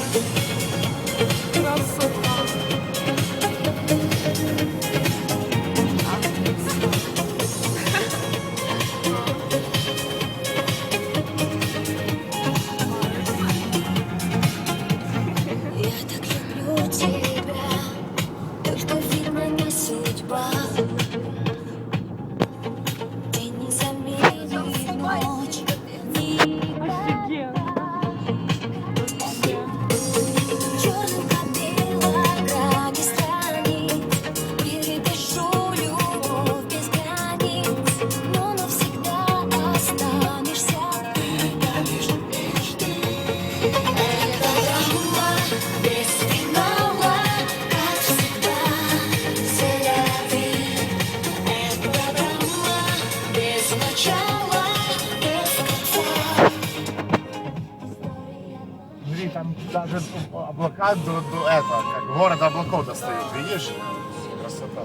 Thank you. Там даже облака до, до этого, как город облаков достают, видишь? Красота.